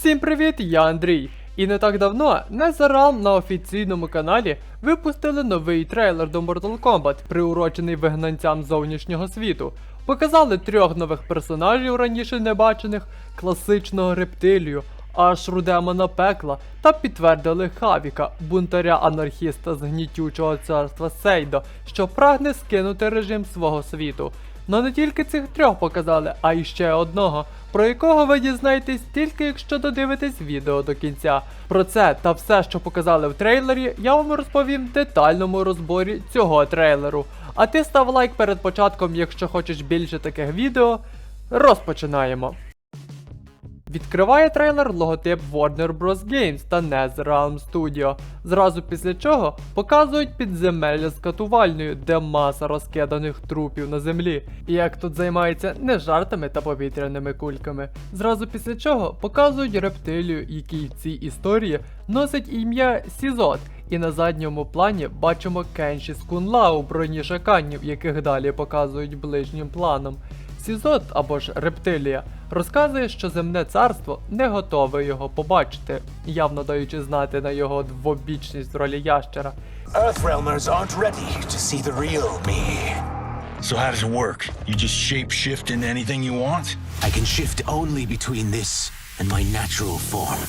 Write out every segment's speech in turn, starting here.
Всім привіт, я Андрій. І не так давно Незарал на офіційному каналі випустили новий трейлер до Mortal Kombat, приурочений вигнанцям зовнішнього світу. Показали трьох нових персонажів раніше не бачених, класичного рептилію, Ашру демона пекла та підтвердили Хавіка, бунтаря анархіста з гнітючого царства Сейдо, що прагне скинути режим свого світу. Но не тільки цих трьох показали, а й ще одного, про якого ви дізнаєтесь тільки якщо додивитесь відео до кінця. Про це та все, що показали в трейлері, я вам розповім в детальному розборі цього трейлеру. А ти став лайк перед початком, якщо хочеш більше таких відео. Розпочинаємо. Відкриває трейлер логотип Warner Bros. Games та NetherRealm Studio. Зразу після чого показують підземелля з катувальною, де маса розкиданих трупів на землі. І як тут займається не жартами та повітряними кульками. Зразу після чого показують рептилію, який в цій історії носить ім'я Сізот. І на задньому плані бачимо Кенші з Кунла у броні шаканів, яких далі показують ближнім планом. Сізот або ж рептилія розказує, що земне царство не готове його побачити, явно даючи знати на його двобічність в ролі ящера. Earthrealmers aren't ready to see the real me. So how does it work? You just shape shift into anything you want? I can shift only between this and my natural form.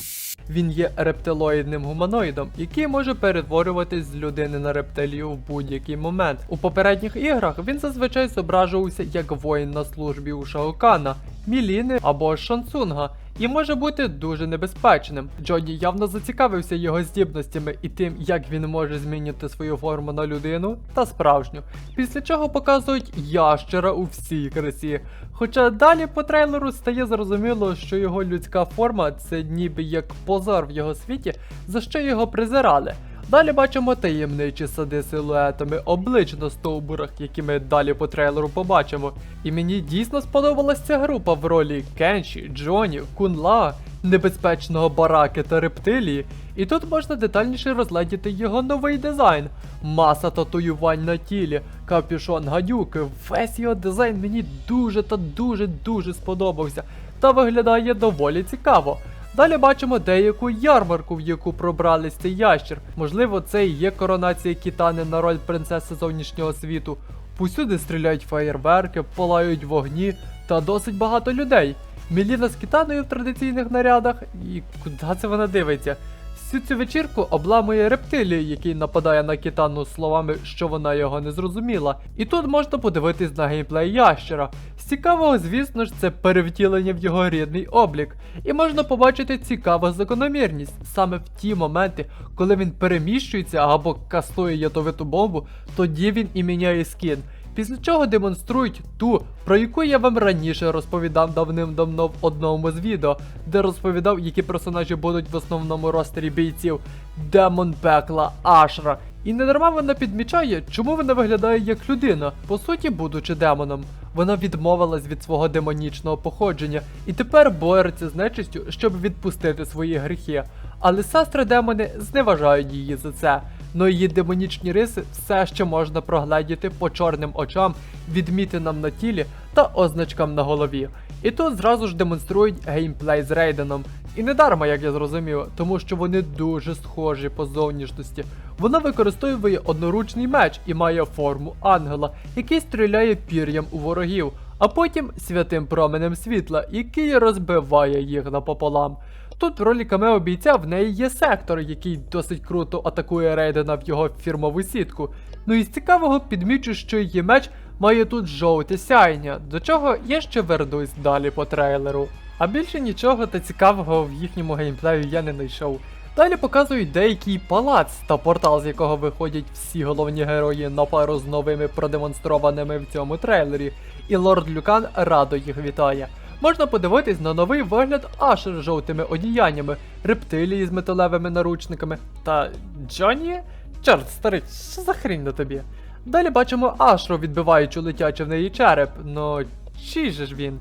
Він є рептилоїдним гуманоїдом, який може перетворюватись з людини на рептилію в будь-який момент. У попередніх іграх він зазвичай зображувався як воїн на службі у Шаокана, Міліни або Шансунга. І може бути дуже небезпечним. Джоді явно зацікавився його здібностями і тим, як він може змінити свою форму на людину та справжню. Після чого показують ящера у всій красі. Хоча далі по трейлеру стає зрозуміло, що його людська форма це ніби як позор в його світі, за що його презирали. Далі бачимо таємничі сади силуетами облич на стовбурах, які ми далі по трейлеру побачимо. І мені дійсно сподобалася ця група в ролі Кенші, Джоні, Кунла, небезпечного бараки та рептилії. І тут можна детальніше розглядіти його новий дизайн. Маса татуювань на тілі, капюшон гадюки, весь його дизайн мені дуже та дуже дуже сподобався та виглядає доволі цікаво. Далі бачимо деяку ярмарку, в яку пробрались цей ящер. Можливо, це і є коронація Кітани на роль принцеси зовнішнього світу. Усюди стріляють фаєрверки, палають вогні та досить багато людей. Міліна з Кітаною в традиційних нарядах, і куди це вона дивиться? Всю цю вечірку обламує рептилія, який нападає на Кітану словами, що вона його не зрозуміла. І тут можна подивитись на геймплей ящера. З цікавого, звісно ж, це перевтілення в його рідний облік. І можна побачити цікаву закономірність. Саме в ті моменти, коли він переміщується або кастує ядовиту бомбу, тоді він і міняє скін. Після чого демонструють ту, про яку я вам раніше розповідав давним-давно в одному з відео, де розповідав, які персонажі будуть в основному ростері бійців Демон пекла Ашра. І недарма вона підмічає, чому вона виглядає як людина, по суті, будучи демоном. Вона відмовилась від свого демонічного походження і тепер бореться з нечистю, щоб відпустити свої гріхи. Але сестри демони зневажають її за це. Но її демонічні риси все ще можна прогледіти по чорним очам, відмітинам на тілі та означкам на голові. І тут зразу ж демонструють геймплей з Рейденом. І не дарма, як я зрозумів, тому що вони дуже схожі по зовнішності. Вона використовує одноручний меч і має форму ангела, який стріляє пір'ям у ворогів, а потім святим променем світла, який розбиває їх напополам. Тут в ролі камео бійця в неї є сектор, який досить круто атакує Рейдена в його фірмову сітку. Ну і з цікавого підмічу, що її меч має тут жовте сяйня, до чого я ще вернусь далі по трейлеру. А більше нічого та цікавого в їхньому геймплею я не знайшов. Далі показують деякий палац та портал, з якого виходять всі головні герої на пару з новими продемонстрованими в цьому трейлері, і лорд Люкан радо їх вітає. Можна подивитись на новий вигляд Ашер з жовтими одіяннями, рептилії з металевими наручниками та Джоні? Чорт, старий, що за хрінь на тобі? Далі бачимо Ашру, відбиваючи летячи в неї череп, ну чий же ж він?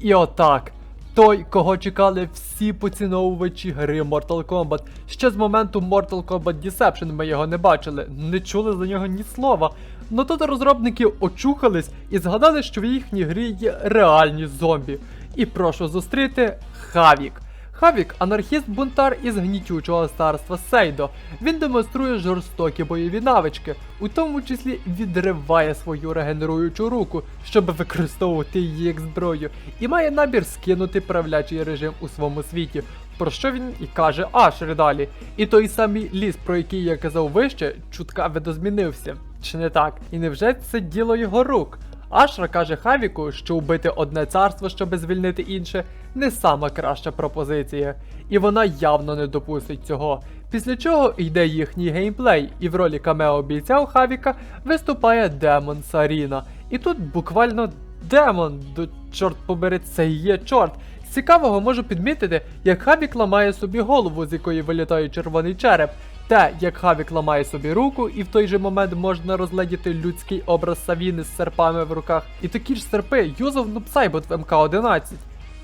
І отак. Той, кого чекали всі поціновувачі гри Mortal Kombat. Ще з моменту Mortal Kombat Deception ми його не бачили, не чули за нього ні слова. Ну тут розробники очухались і згадали, що в їхній грі є реальні зомбі. І прошу зустріти Хавік. Хавік анархіст-бунтар із гнітючого царства Сейдо. Він демонструє жорстокі бойові навички, у тому числі відриває свою регенеруючу руку, щоб використовувати її як зброю, і має намір скинути правлячий режим у своєму світі. Про що він і каже Ашер далі. І той самий ліс, про який я казав вище, чутка видозмінився. Чи не так? І невже це діло його рук? Ашра каже Хавіку, що вбити одне царство, щоб звільнити інше, не сама краща пропозиція, і вона явно не допустить цього. Після чого йде їхній геймплей, і в ролі камео бійця у Хавіка виступає Демон Саріна. І тут буквально демон, до чорт побери, це є чорт. Цікавого можу підмітити, як Хавік ламає собі голову, з якої вилітає червоний череп. Те, як Хавік ламає собі руку, і в той же момент можна розгледіти людський образ Савіни з серпами в руках. І такі ж серпи юзав Нупсайбот в МК-11.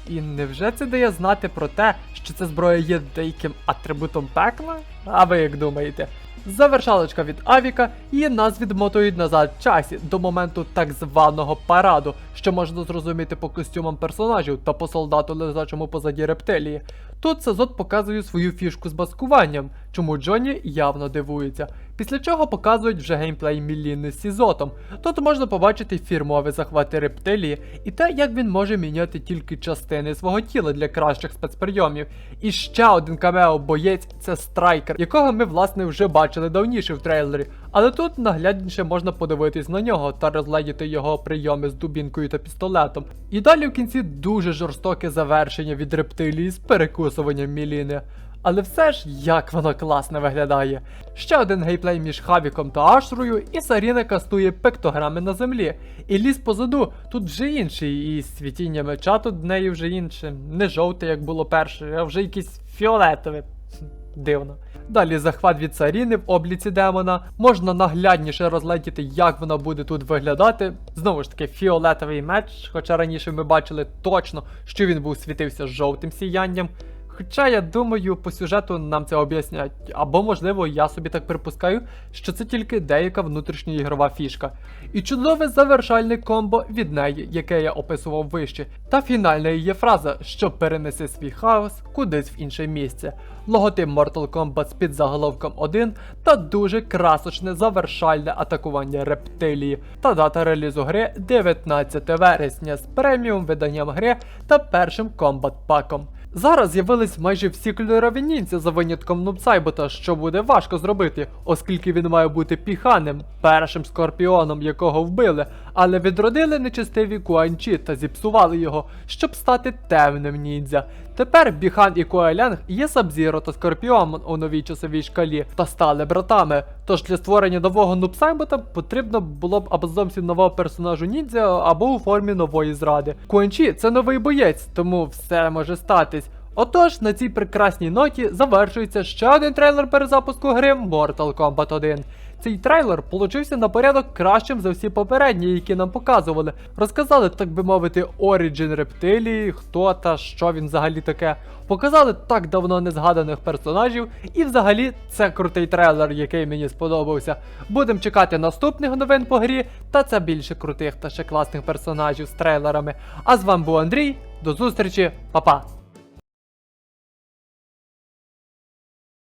І невже це дає знати про те, що ця зброя є деяким атрибутом пекла? А ви як думаєте? Завершалочка від Авіка і нас відмотують назад в часі до моменту так званого параду, що можна зрозуміти по костюмам персонажів та по солдату лежачому позаді рептилії. Тут Сазот показує свою фішку з маскуванням, чому Джонні явно дивується. Після чого показують вже геймплей Міліни з Сізотом. Тут можна побачити фірмові захвати рептилії і те, як він може міняти тільки частини свого тіла для кращих спецприйомів. І ще один камео боєць це страйкер, якого ми власне вже бачили давніше в трейлері. Але тут наглядніше можна подивитись на нього та розгледіти його прийоми з дубінкою та пістолетом. І далі в кінці дуже жорстоке завершення від рептилії з перекусуванням Міліни. Але все ж як воно класно виглядає. Ще один геймплей між Хавіком та Ашрою, і Саріна кастує пектограми на землі. І ліс позаду тут вже інший, і світіння меча тут неї вже інше. Не жовте, як було перше, а вже якесь фіолетове. Дивно. Далі захват від Саріни в обліці демона. Можна наглядніше розгледіти, як вона буде тут виглядати. Знову ж таки, фіолетовий меч, хоча раніше ми бачили точно, що він був світився жовтим сіянням. Хоча я думаю, по сюжету нам це об'яснять, або можливо, я собі так припускаю, що це тільки деяка внутрішньоігрова фішка. І чудове завершальне комбо від неї, яке я описував вище, та фінальна її фраза, що перенесе свій хаос кудись в інше місце. Логотип Mortal Kombat з підзаголовком 1 та дуже красочне завершальне атакування рептилії та дата релізу гри 19 вересня з преміум виданням гри та першим комбат паком. Зараз з'явились майже всі кольорові ніндзя за винятком Нубсайбота, що буде важко зробити, оскільки він має бути піханим, першим скорпіоном, якого вбили, але відродили нечестиві Куанчі та зіпсували його, щоб стати темним ніндзя. Тепер Біхан і Куелянг є Сабзіро та Скорпіон у новій часовій шкалі та стали братами. Тож для створення нового Нубсайбота потрібно було б або зовсім нового персонажу ніндзя, або у формі нової зради. Куанчі це новий боєць, тому все може статись. Отож, на цій прекрасній ноті завершується ще один трейлер перезапуску гри Mortal Kombat 1. Цей трейлер получився на порядок кращим за всі попередні, які нам показували. Розказали, так би мовити, оріджин рептилії, хто та що він взагалі таке. Показали так давно незгаданих персонажів, і взагалі це крутий трейлер, який мені сподобався. Будемо чекати наступних новин по грі, та це більше крутих та ще класних персонажів з трейлерами. А з вами був Андрій. До зустрічі, па-па!